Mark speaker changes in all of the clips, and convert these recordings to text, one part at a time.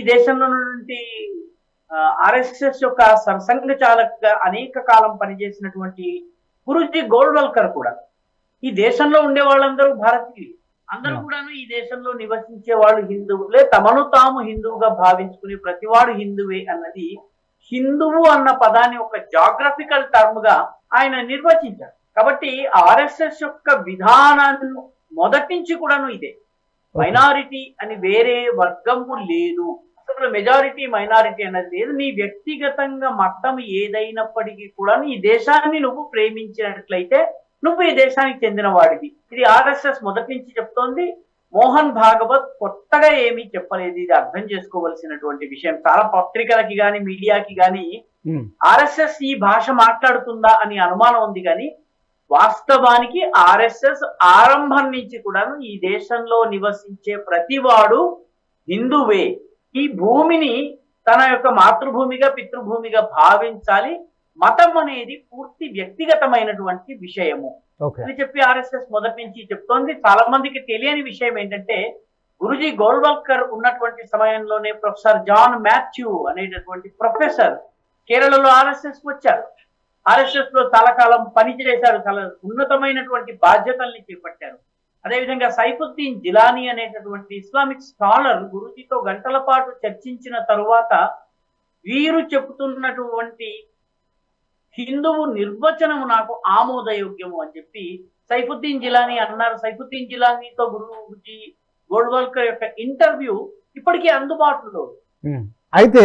Speaker 1: ఈ దేశంలో ఉన్నటువంటి ఆర్ఎస్ఎస్ యొక్క సరసంఘ చాలకగా అనేక కాలం పనిచేసినటువంటి గురుజీ గోల్వల్కర్ కూడా. ఈ దేశంలో ఉండే వాళ్ళందరూ భారతీయులు. అందరూ. కూడాను ఈ దేశంలో నివసించే వాళ్ళు హిందువులే. తమను తాము హిందువుగా భావించుకునే ప్రతివాడు హిందువే అన్నది హిందువు అన్న పదాన్ని ఒక జాగ్రఫికల్ టర్మ్గా ఆయన నిర్వచించారు. కాబట్టి ఆర్ఎస్ఎస్ యొక్క విధానాన్ని మొదటి నుంచి కూడాను ఇదే. మైనారిటీ అని వేరే వర్గము లేదు. మెజారిటీ మైనారిటీ అనేది లేదు. నీ వ్యక్తిగతంగా మతం ఏదైనప్పటికీ కూడా ఈ దేశాన్ని నువ్వు ప్రేమించినట్లయితే నువ్వు ఈ దేశానికి చెందిన వాడివి ఇది ఆర్ఎస్ఎస్ మొదటి నుంచి చెప్తోంది. మోహన్ భాగవత్ కొత్తగా ఏమీ చెప్పలేదు. ఇది అర్థం చేసుకోవలసినటువంటి విషయం. చాలా పత్రికలకి గాని మీడియాకి
Speaker 2: ఉమ్,
Speaker 1: ఆర్ఎస్ఎస్ ఈ భాష మాట్లాడుతుందా అని అనుమానం ఉంది కానీ వాస్తవానికి ఆర్ఎస్ఎస్ ఆరంభం నుంచి కూడాను ఈ దేశంలో నివసించే ప్రతివాడు హిందువే. ఈ భూమిని తన యొక్క మాతృభూమిగా పితృభూమిగా భావించాలి. మతం అనేది పూర్తి వ్యక్తిగతమైనటువంటి విషయము. అని చెప్పి ఆర్ఎస్ఎస్ మొదటి నుంచి చెప్తోంది. చాలా మందికి తెలియని విషయం ఏంటంటే గురుజీ గోల్వల్కర్ ఉన్నటువంటి సమయంలోనే ప్రొఫెసర్ జాన్ మాథ్యూ అనేటటువంటి ప్రొఫెసర్ కేరళలో ఆర్ఎస్ఎస్ వచ్చారు. ఆర్ఎస్ఎస్లో చాలా కాలం పనిచేశారు. చాలా ఉన్నతమైనటువంటి బాధ్యతల్ని చేపట్టారు. అదేవిధంగా సైఫుద్దీన్ జిలానీ అనేటటువంటి ఇస్లామిక్ స్కాలర్ గురుజీతో గంటల పాటు చర్చించిన తరువాత వీరు చెబుతున్నటువంటి హిందువు నిర్వచనము నాకు ఆమోదయోగ్యము అని చెప్పి సైఫుద్దీన్ జిలానీ అన్నారు. సైఫుద్దీన్ జిలానీతో గురుజీ గోల్వాల్కర్ యొక్క ఇంటర్వ్యూ ఇప్పటికీ అందుబాటులో.
Speaker 2: అయితే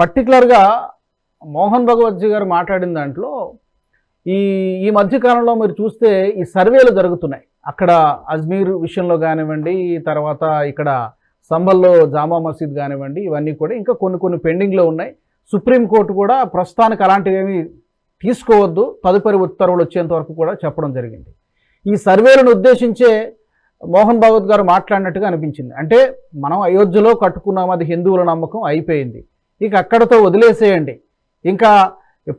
Speaker 2: పర్టికులర్గా గా మోహన్ భగవత్జీ గారు మాట్లాడిన దాంట్లో ఈ ఈ మధ్య కాలంలో మీరు చూస్తే ఈ సర్వేలు జరుగుతున్నాయి. అక్కడ అజ్మీర్ విషయంలో కానివ్వండి తర్వాత ఇక్కడ సంబల్లో జామా మసీద్ కానివ్వండి ఇవన్నీ కూడా ఇంకా కొన్ని కొన్ని పెండింగ్లో ఉన్నాయి. సుప్రీంకోర్టు కూడా ప్రస్తుతానికి అలాంటివి తీసుకోవద్దు. తదుపరి ఉత్తర్వులు వచ్చేంత వరకు కూడా చెప్పడం జరిగింది. ఈ సర్వేలను ఉద్దేశించే మోహన్ భాగవత్ గారు మాట్లాడినట్టుగా అనిపించింది. అంటే మనం అయోధ్యలో కట్టుకున్నాం అది హిందువుల నమ్మకం అయిపోయింది. ఇక అక్కడతో వదిలేసేయండి. ఇంకా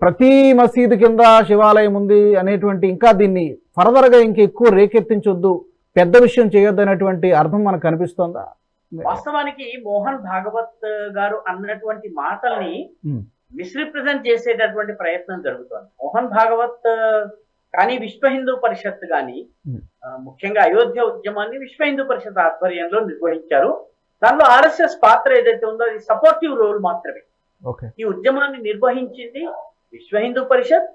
Speaker 2: ప్రతి మసీదు కింద శివాలయం ఉంది అనేటువంటి ఇంకా దీన్ని ఫర్దర్గా ఇంక ఎక్కువ రేకెత్తించొద్దు పెద్ద విషయం చేయొద్దు అనేటువంటి అర్థం మనకు కనిపిస్తోందా?
Speaker 1: వాస్తవానికి మోహన్ భాగవత్ గారు అన్నటువంటి మాటల్ని. మిస్రిప్రజెంట్ చేసేటటువంటి ప్రయత్నం జరుగుతోంది. మోహన్ భాగవత్ కానీ విశ్వ హిందూ పరిషత్ కానీ ముఖ్యంగా అయోధ్య ఉద్యమాన్ని విశ్వ హిందూ పరిషత్ ఆధ్వర్యంలో నిర్వహించారు. దానిలో ఆర్ఎస్ఎస్ పాత్ర ఏదైతే ఉందో అది సపోర్టివ్ రోల్ మాత్రమే. ఈ ఉద్యమాన్ని నిర్వహించింది విశ్వ హిందూ పరిషత్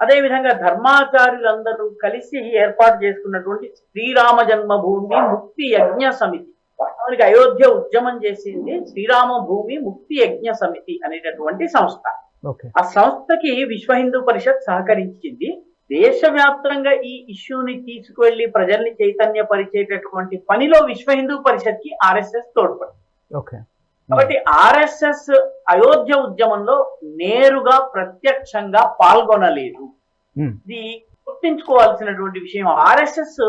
Speaker 1: అదే విధంగా ధర్మాచార్యులందరూ కలిసి ఏర్పాటు చేసుకున్నటువంటి శ్రీరామ జన్మభూమి ముక్తి యజ్ఞ సమితి. వాస్తవానికి అయోధ్య ఉద్యమం చేసింది శ్రీరామ భూమి ముక్తి యజ్ఞ సమితి అనేటటువంటి సంస్థ. ఆ సంస్థకి విశ్వ హిందూ పరిషత్ సహకరించింది. దేశవ్యాప్తంగా ఈ ఇష్యూని తీసుకువెళ్ళి ప్రజల్ని చైతన్యపరిచేటటువంటి పనిలో విశ్వ హిందూ పరిషత్కి ఆర్ఎస్ఎస్ తోడ్పడింది. కాబట్టి ఆర్ఎస్ఎస్ అయోధ్య ఉద్యమంలో నేరుగా ప్రత్యక్షంగా పాల్గొనలేదు. ఇది గుర్తించుకోవాల్సినటువంటి విషయం. ఆర్ఎస్ఎస్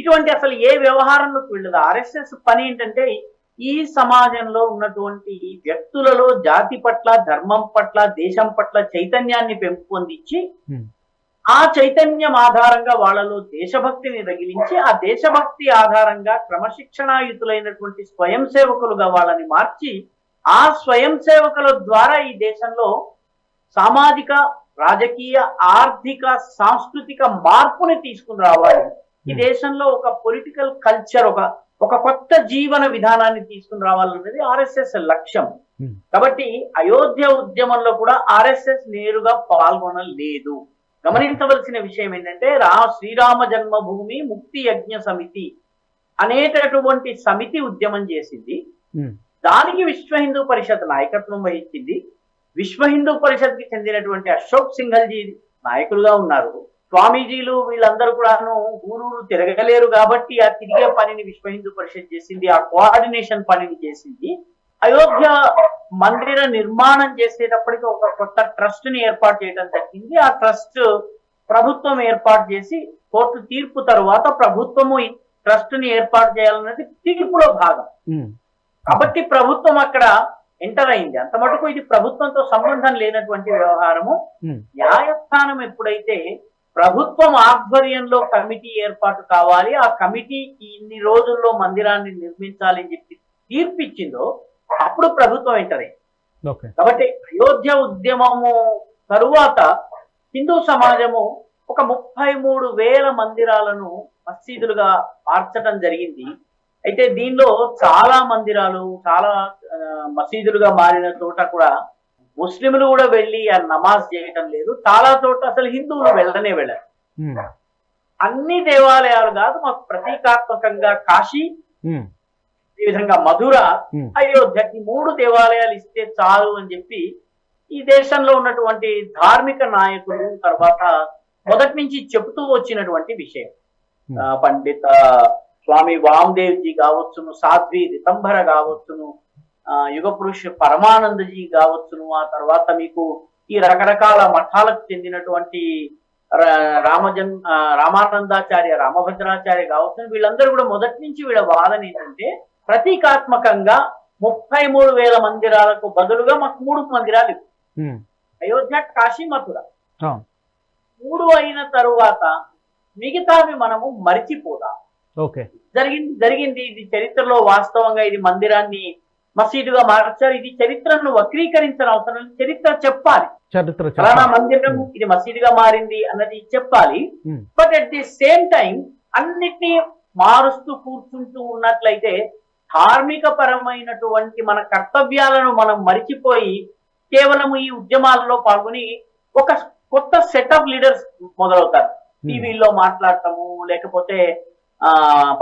Speaker 1: ఇటువంటి అసలు ఏ వ్యవహారంలోకి వెళ్ళదు. ఆర్ఎస్ఎస్ పని ఏంటంటే ఈ సమాజంలో ఉన్నటువంటి వ్యక్తులలో జాతి పట్ల ధర్మం పట్ల దేశం పట్ల చైతన్యాన్ని పెంపొందించి ఆ చైతన్యం ఆధారంగా వాళ్ళలో దేశభక్తిని రగిలించి ఆ దేశభక్తి ఆధారంగా క్రమశిక్షణాయుతులైనటువంటి స్వయం సేవకులుగా వాళ్ళని మార్చి ఆ స్వయం సేవకుల ద్వారా ఈ దేశంలో సామాజిక రాజకీయ ఆర్థిక సాంస్కృతిక మార్పుని తీసుకుని రావాలి ఈ. దేశంలో ఒక పొలిటికల్ కల్చర్ ఒక ఒక కొత్త జీవన విధానాన్ని తీసుకుని రావాలన్నది ఆర్ఎస్ఎస్ లక్ష్యం. కాబట్టి అయోధ్య ఉద్యమంలో కూడా ఆర్ఎస్ఎస్ నేరుగా పాల్గొనలేదు గమనించవలసిన విషయం ఏంటంటే రా శ్రీరామ జన్మభూమి ముక్తి యజ్ఞ సమితి అనేటటువంటి సమితి ఉద్యమం చేసింది. దానికి విశ్వ హిందూ పరిషత్ నాయకత్వం వహించింది. విశ్వ హిందూ పరిషత్కి చెందినటువంటి అశోక్ సింఘల్జీ నాయకులుగా ఉన్నారు. స్వామీజీలు వీళ్ళందరూ కూడాను ఊరూరు తిరగలేరు కాబట్టి ఆ తిరిగే పనిని విశ్వ హిందూ పరిషత్ చేసింది ఆ కోఆర్డినేషన్ పనిని చేసింది. అయోధ్య మందిర నిర్మాణం చేసేటప్పటికి ఒక కొత్త ట్రస్ట్ని ఏర్పాటు చేయడం జరిగింది. ఆ ట్రస్ట్ ప్రభుత్వం ఏర్పాటు చేసి కోర్టు తీర్పు తరువాత ప్రభుత్వము ట్రస్ట్ని ఏర్పాటు చేయాలన్నది తీర్పులో భాగం. కాబట్టి ప్రభుత్వం అక్కడ ఎంటర్ అయింది. అంత మటుకు ఇది ప్రభుత్వంతో సంబంధం లేనటువంటి వ్యవహారము. న్యాయస్థానం ఎప్పుడైతే ప్రభుత్వం ఆధ్వర్యంలో కమిటీ ఏర్పాటు కావాలి ఆ కమిటీ ఇన్ని రోజుల్లో మందిరాన్ని నిర్మించాలి అని చెప్పి తీర్పిచ్చిందో అప్పుడు ప్రభుత్వం ఎంటర్ కాబట్టి అయోధ్య ఉద్యమము తరువాత హిందూ సమాజము ఒక ముప్పై మూడు వేల మందిరాలను మసీదులుగా మార్చడం జరిగింది. అయితే దీనిలో చాలా మందిరాలు చాలా మసీదులుగా మారిన చోట కూడా ముస్లింలు కూడా వెళ్ళి ఆ నమాజ్ చేయటం లేదు. చాలా చోట్ల అసలు హిందువులు వెళ్ళనే వెళ్ళారు. అన్ని దేవాలయాలు కాదు మాకు ప్రతీకాత్మకంగా కాశీ ఈ విధంగా మధుర. అయోధ్య ఈ మూడు దేవాలయాలు ఇస్తే చాలు అని చెప్పి ఈ దేశంలో ఉన్నటువంటి ధార్మిక నాయకులు తర్వాత మొదటి నుంచి చెబుతూ వచ్చినటువంటి విషయం. పండిత స్వామి వామదేవ్జీ కావచ్చును సాధ్వి రితంబర కావచ్చును ఆ, యుగ పురుష పరమానందజీ కావచ్చును ఆ తర్వాత మీకు ఈ రకరకాల మఠాలకు చెందినటువంటి రామజన్ రామానందాచార్య రామభద్రాచార్య కావచ్చు వీళ్ళందరూ కూడా మొదటి నుంచి వీళ్ళ వాదన ఏంటంటే ప్రతీకాత్మకంగా ముప్పై మూడు వేల మందిరాలకు బదులుగా మాకు మూడు మందిరాలు అయోధ్య కాశీ మథుర. మూడు అయిన తరువాత మిగతావి మనము మరిచిపోదాం.
Speaker 2: ఓకే.
Speaker 1: జరిగింది జరిగింది. ఇది చరిత్రలో వాస్తవంగా ఇది మందిరాన్ని మసీదుగా మార్చారు. ఇది చరిత్రను వక్రీకరించిన అవసరం. చరిత్ర చెప్పాలి.
Speaker 2: చరిత్ర
Speaker 1: ఫలానా. మందిరం ఇది మసీదుగా మారింది అన్నది చెప్పాలి. But at the same time అన్నిటినీ మారుస్తూ కూర్చుంటూ ఉన్నట్లయితే ధార్మిక పరమైనటువంటి మన కర్తవ్యాలను మనం మరిచిపోయి కేవలం ఈ ఉద్యమాలలో పాల్గొని ఒక కొత్త సెట్ ఆఫ్ లీడర్స్ మొదలవుతారు.
Speaker 2: ఉమ్,
Speaker 1: టీవీలో మాట్లాడటము లేకపోతే ఆ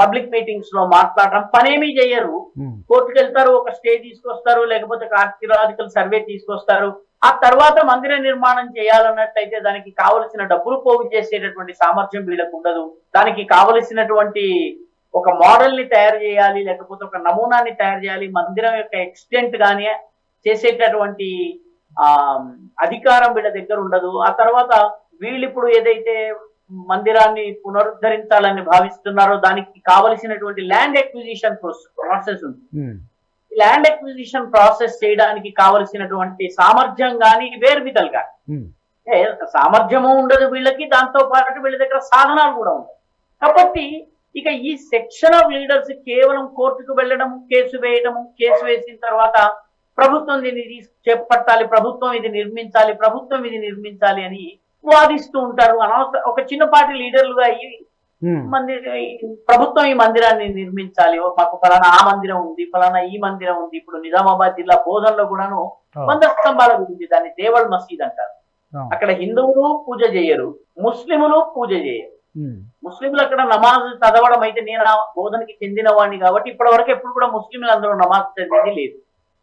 Speaker 1: పబ్లిక్ మీటింగ్స్లో మాట్లాడటం పనేమీ చేయరు
Speaker 2: ఉమ్,
Speaker 1: కోర్టుకు వెళ్తారు ఒక స్టే తీసుకొస్తారు లేకపోతే ఒక ఆర్కియలాజికల్ సర్వే తీసుకొస్తారు. ఆ తర్వాత మందిర నిర్మాణం చేయాలన్నట్లయితే దానికి కావలసిన డబ్బులు పోగు చేసేటటువంటి సామర్థ్యం వీళ్ళకు ఉండదు. దానికి కావలసినటువంటి ఒక మోడల్ని తయారు చేయాలి లేకపోతే ఒక నమూనాన్ని తయారు చేయాలి మందిరం యొక్క ఎక్స్టెంట్ గానీ చేసేటటువంటి ఆ అధికారం వీళ్ళ దగ్గర ఉండదు. ఆ తర్వాత వీళ్ళు ఇప్పుడు ఏదైతే మందిరాన్ని పునరుద్ధరించాలని భావిస్తున్నారో దానికి కావలసినటువంటి ల్యాండ్ ఎక్విజిషన్ ప్రాసెస్ ఉంది. ల్యాండ్ ఎక్విజిషన్ ప్రాసెస్ చేయడానికి కావలసినటువంటి సామర్థ్యం కానీ వేరు విధలు కానీ ఏ, సామర్థ్యము ఉండదు వీళ్ళకి దాంతో పాటు వీళ్ళ దగ్గర సాధనాలు కూడా ఉండవు. కాబట్టి ఇక ఈ సెక్షన్ ఆఫ్ లీడర్స్ కేవలం కోర్టుకు వెళ్ళడం కేసు వేయడము కేసు వేసిన తర్వాత ప్రభుత్వం దీన్ని తీసు- చేపట్టాలి ప్రభుత్వం ఇది నిర్మించాలి ప్రభుత్వం ఇది నిర్మించాలి అని వాదిస్తూ ఉంటారు. అనవసర ఒక చిన్నపాటి లీడర్లుగా అయ్యి మందిర ప్రభుత్వం ఈ మందిరాన్ని నిర్మించాలి. మాకు ఫలానా ఆ మందిరం ఉంది ఫలానా ఈ మందిరం ఉంది. ఇప్పుడు నిజామాబాద్ జిల్లా బోధనలో కూడాను వంద స్తంభాల గురించి దాన్ని దేవల్ మసీద్ అంటారు. అక్కడ హిందువులు పూజ చేయరు ముస్లిములు పూజ చేయరు. ముస్లింలు అక్కడ నమాజ్ చదవడం అయితే నేను బోధనకి చెందిన వాడిని కాబట్టి ఇప్పటి వరకు ఎప్పుడు కూడా ముస్లింలు అందరూ నమాజ్ చదివేది లేదు.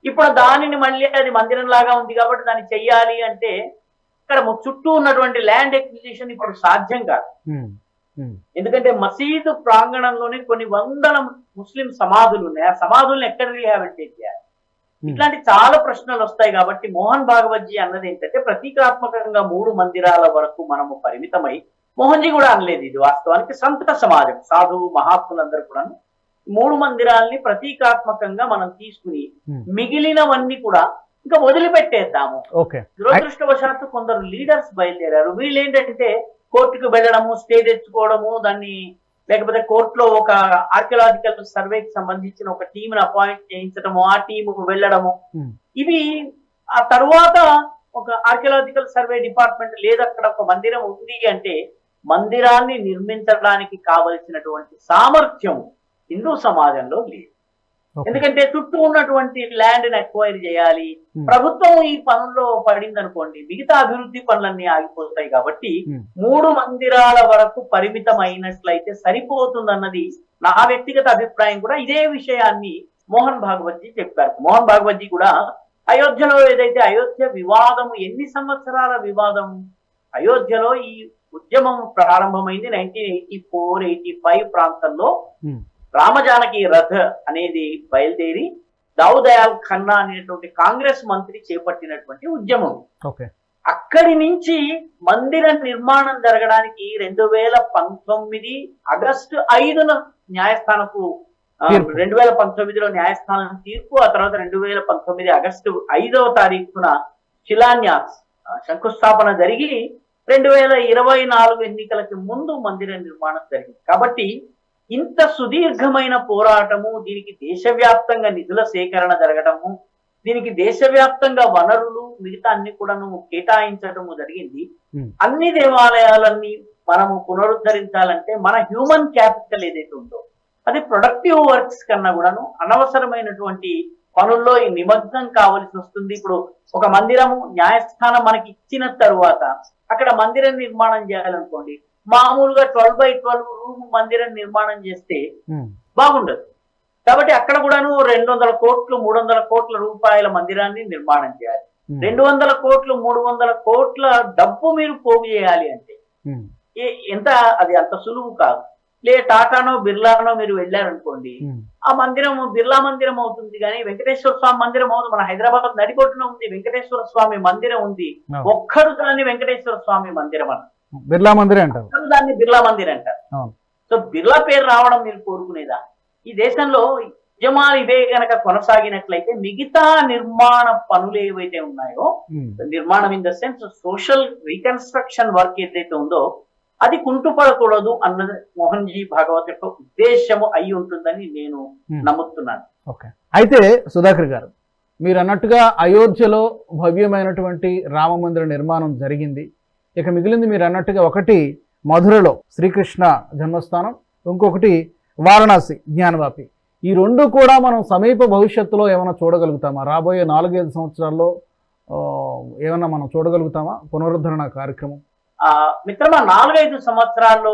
Speaker 1: ఇప్పుడు దానిని మళ్ళీ అది మందిరం లాగా ఉంది కాబట్టి దాన్ని చెయ్యాలి అంటే ఇక్కడ చుట్టూ ఉన్నటువంటి ల్యాండ్ ఎక్విజిషన్ ఇప్పుడు సాధ్యం కాదు. ఎందుకంటే మసీదు ప్రాంగణంలోనే కొన్ని వందల ముస్లిం సమాధులు ఉన్నాయి. ఆ సమాధులను ఎక్కడ రీహాబిలిటేట్ చేయాలి? ఇట్లాంటి చాలా ప్రశ్నలు వస్తాయి కాబట్టి మోహన్ భాగవత్జీ అన్నది ఏంటంటే ప్రతీకాత్మకంగా మూడు మందిరాల వరకు మనము పరిమితమై మోహన్జీ కూడా అనలేదు ఇది వాస్తవానికి సంత సమాజం. సాధువు మహాత్ములందరూ కూడా మూడు మందిరాల్ని ప్రతీకాత్మకంగా మనం తీసుకుని మిగిలినవన్నీ కూడా ఇంకా వదిలిపెట్టేద్దాము. దురదృష్టవశాత్తు కొందరు లీడర్స్ బయలుదేరారు. వీళ్ళు ఏంటంటే కోర్టుకు వెళ్ళడము స్టే తెచ్చుకోవడము దాన్ని లేకపోతే కోర్టులో ఒక ఆర్కియలాజికల్ సర్వేకి సంబంధించిన ఒక టీంని అపాయింట్ చేయించడము ఆ టీం వెళ్ళడము. ఇవి ఆ తరువాత ఒక ఆర్కియలాజికల్ సర్వే డిపార్ట్మెంట్ లేదు అక్కడ ఒక మందిరం ఉంది అంటే మందిరాన్ని నిర్మించడానికి కావలసినటువంటి సామర్థ్యం హిందూ సమాజంలో లేదు. ఎందుకంటే చుట్టూ ఉన్నటువంటి ల్యాండ్ని అక్వైర్ చేయాలి. ప్రభుత్వం ఈ పనుల్లో పడింది అనుకోండి మిగతా అభివృద్ధి పనులన్నీ ఆగిపోతాయి కాబట్టి. మూడు మందిరాల వరకు పరిమితం అయినట్లయితే సరిపోతుందన్నది నా వ్యక్తిగత అభిప్రాయం కూడా. ఇదే విషయాన్ని మోహన్ భాగవత్జీ చెప్పారు. మోహన్ భాగవత్జీ కూడా అయోధ్యలో ఏదైతే అయోధ్య వివాదం ఎన్ని సంవత్సరాల వివాదం అయోధ్యలో ఈ ఉద్యమం ప్రారంభమైంది nineteen eighty four eighty five ప్రాంతంలో. రామజానకి రథ అనేది బయలుదేరి దావుదయాల్ ఖన్నా అనేటువంటి కాంగ్రెస్ మంత్రి చేపట్టినటువంటి ఉద్యమం. అక్కడి నుంచి మందిర నిర్మాణం జరగడానికి రెండు వేల పంతొమ్మిది ఆగస్టు ఐదున
Speaker 2: తీర్పు.
Speaker 1: రెండు వేల పంతొమ్మిదిలో న్యాయస్థానం తీర్పు ఆ తర్వాత రెండు వేల పంతొమ్మిది ఆగస్టు ఐదవ తారీఖున శిలాన్యాస్ శంకుస్థాపన జరిగి రెండు వేల ఇరవై నాలుగు ఎన్నికలకి ముందు మందిర నిర్మాణం జరిగింది కాబట్టి ఇంత సుదీర్ఘమైన పోరాటము దీనికి దేశవ్యాప్తంగా నిధుల సేకరణ జరగడము దీనికి దేశవ్యాప్తంగా వనరులు మిగతా అన్ని కూడాను కేటాయించడము జరిగింది. అన్ని దేవాలయాలన్నీ మనము పునరుద్ధరించాలంటే మన హ్యూమన్ క్యాపిటల్ ఏదైతే ఉందో అది ప్రొడక్టివ్ వర్క్స్ కన్నా కూడాను అనవసరమైనటువంటి పనుల్లో ఈ నిమగ్నం కావలసి వస్తుంది. ఇప్పుడు ఒక మందిరము న్యాయస్థానం మనకి ఇచ్చిన తరువాత అక్కడ మందిరం నిర్మాణం చేయాలనుకోండి మామూలుగా ట్వెల్వ్ బై ట్వెల్వ్ రూమ్ మందిరం నిర్మాణం చేస్తే బాగుండదు. కాబట్టి అక్కడ కూడాను రెండు వందల కోట్లు మూడు వందల కోట్ల రూపాయల మందిరాన్ని నిర్మాణం చేయాలి. రెండు వందల కోట్లు మూడు వందల కోట్ల డబ్బు మీరు పోగు చేయాలి అంటే ఎంత అది అంత సులువు కాదు. లే టాటానో బిర్లానో మీరు వెళ్ళారనుకోండి ఆ మందిరం బిర్లా మందిరం అవుతుంది కానీ వెంకటేశ్వర స్వామి మందిరం అవుతుంది. మన హైదరాబాద్ నడిబొట్టున ఉంది వెంకటేశ్వర స్వామి మందిరం ఉంది. ఒక్కడు దాన్ని వెంకటేశ్వర స్వామి మందిరం అంటారు.
Speaker 2: బిర్లా మందిరే అంటారు.
Speaker 1: దాన్ని బిర్లా మందిర్ అంటారు. సో బిర్లా పేరు రావడం మీరు కోరుకునేదా? ఈ దేశంలో యజమాని ఇవే గనక కొనసాగినట్లయితే మిగతా నిర్మాణ పనులు ఏవైతే ఉన్నాయో నిర్మాణం in the sense social reconstruction work ఏదైతే ఉందో అది కుంటుపడకూడదు అన్నది మోహన్ జీ భాగవత్ యొక్క ఉద్దేశము అయి ఉంటుందని నేను
Speaker 2: Hmm.
Speaker 1: నమ్ముతున్నాను.
Speaker 2: ఓకే. అయితే సుధాకర్ గారు మీరు అన్నట్టుగా అయోధ్యలో భవ్యమైనటువంటి రామ మందిర నిర్మాణం జరిగింది. ఇక మిగిలింది మీరు అన్నట్టుగా ఒకటి మధురలో శ్రీకృష్ణ జన్మస్థానం ఇంకొకటి వారణాసి జ్ఞానవాపి. ఈ రెండు కూడా మనం సమీప భవిష్యత్తులో ఏమైనా చూడగలుగుతామా? రాబోయే నాలుగైదు సంవత్సరాల్లో ఆ, ఏమన్నా మనం చూడగలుగుతామా? పునరుద్ధరణ కార్యక్రమం?
Speaker 1: మిత్రమా నాలుగైదు సంవత్సరాల్లో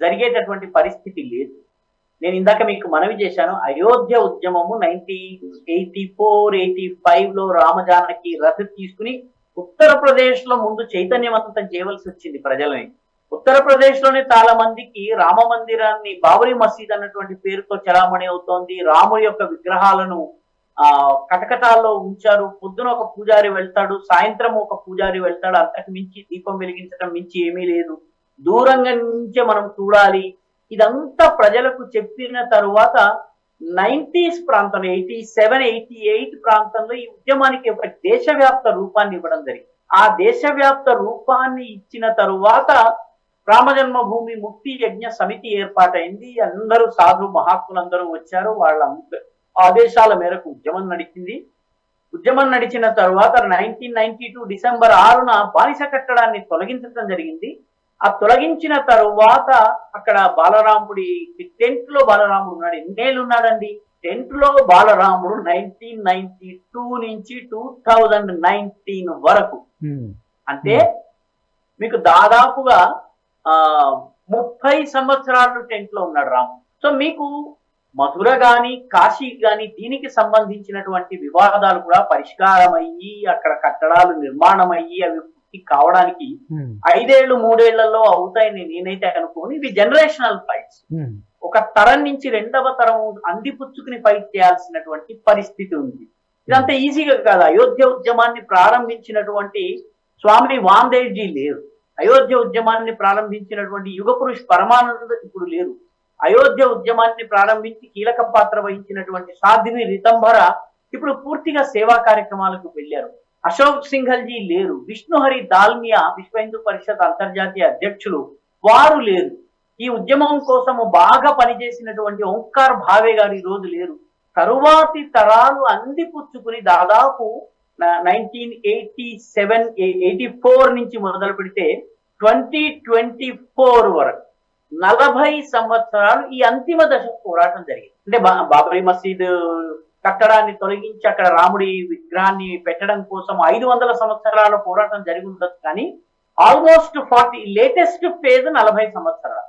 Speaker 1: జరిగేటటువంటి పరిస్థితి లేదు. నేను ఇందాక మీకు మనవి చేశాను అయోధ్య ఉద్యమము నైన్టీన్ ఎయిటీ ఫోర్ ఎయిటీ ఫైవ్లో రామజానకి రథ తీసుకుని ఉత్తరప్రదేశ్లో ముందు చైతన్యవంతం చేయవలసి వచ్చింది ప్రజలని. ఉత్తరప్రదేశ్లోనే చాలా మందికి రామ మందిరాన్ని బాబరీ మసీద్ అన్నటువంటి పేరుతో చలామణి అవుతోంది. రాముడి యొక్క విగ్రహాలను ఆ కటకటాల్లో ఉంచారు. పొద్దున ఒక పూజారి వెళ్తాడు సాయంత్రం ఒక పూజారి వెళ్తాడు. అంతకు మించి దీపం వెలిగించడం మించి ఏమీ లేదు. దూరంగా నుంచే మనం చూడాలి. ఇదంతా ప్రజలకు చెప్పిన తరువాత నైన్టీస్ ప్రాంతంలో ఎయిటీ సెవెన్ ఎయిటీ ఎయిట్ ప్రాంతంలో ఈ ఉద్యమానికి ఒక దేశవ్యాప్త రూపాన్ని ఇవ్వడం జరిగింది. ఆ దేశవ్యాప్త రూపాన్ని ఇచ్చిన తరువాత రామజన్మభూమి ముక్తి యజ్ఞ సమితి ఏర్పాటైంది. అందరూ సాధు మహాత్ములందరూ వచ్చారు. వాళ్ళ ఆదేశాల మేరకు ఉద్యమం నడిచింది. ఉద్యమం నడిచిన తరువాత నైన్టీన్ నైన్టీ టూ డిసెంబర్ ఆరున బానిస కట్టడాన్ని తొలగించడం జరిగింది. ఆ తొలగించిన తరువాత అక్కడ బాలరాముడి టెంట్లో బాలరాముడు ఉన్నాడు. ఎన్నేళ్ళు ఉన్నాడండి? టెంట్లో బాలరాముడు నైన్టీన్ నైన్టీ టూ నుంచి టూ థౌజండ్ నైన్టీన్ వరకు. అంటే మీకు దాదాపుగా ఆ ముప్పై సంవత్సరాలు టెంట్లో ఉన్నాడు రాము సో మీకు మధుర గాని కాశీ గాని దీనికి సంబంధించినటువంటి వివాదాలు కూడా పరిష్కారం అయ్యి అక్కడ కట్టడాలు నిర్మాణం అయ్యి అవి పూర్తి కావడానికి ఐదేళ్ళు మూడేళ్ళలో అవుతాయని నేనైతే అనుకోను. ఇవి జనరేషనల్ ఫైట్స్ ఒక తరం నుంచి రెండవ తరం అందిపుచ్చుకుని ఫైట్ చేయాల్సినటువంటి పరిస్థితి ఉంది. ఇదంతా ఈజీగా కాదు. అయోధ్య ఉద్యమాన్ని ప్రారంభించినటువంటి స్వామి వాందేవ్జీ లేరు. అయోధ్య ఉద్యమాన్ని ప్రారంభించినటువంటి యుగ పురుష్ పరమానంద ఇప్పుడు లేరు. అయోధ్య ఉద్యమాన్ని ప్రారంభించి కీలక పాత్ర వహించినటువంటి సాధ్వి రితంభర ఇప్పుడు పూర్తిగా సేవా కార్యక్రమాలకు వెళ్ళారు. అశోక్ సింఘల్జీ లేరు. విష్ణుహరి దాల్మియా విశ్వ హిందూ పరిషత్ అంతర్జాతీయ అధ్యక్షులు వారు లేరు. ఈ ఉద్యమం కోసము బాగా పనిచేసినటువంటి ఓంకార్ భావే గారు ఈ రోజు లేరు. తరువాతి తరాలు అందిపుచ్చుకుని దాదాపు nineteen eighty seven eighty four నుంచి మొదలు పెడితే ట్వంటీ ట్వంటీ ఫోర్ వరకు నలభై సంవత్సరాలు ఈ అంతిమ దశ పోరాటం జరిగింది. అంటే బాబరీ మసీద్ కట్టడాన్ని తొలగించి అక్కడ రాముడి విగ్రహాన్ని పెట్టడం కోసం ఐదు వందల సంవత్సరాల పోరాటం జరిగి ఉండదు కానీ ఆల్మోస్ట్ ఫార్టీ లేటెస్ట్ ఫేజ్ నలభై సంవత్సరాలు.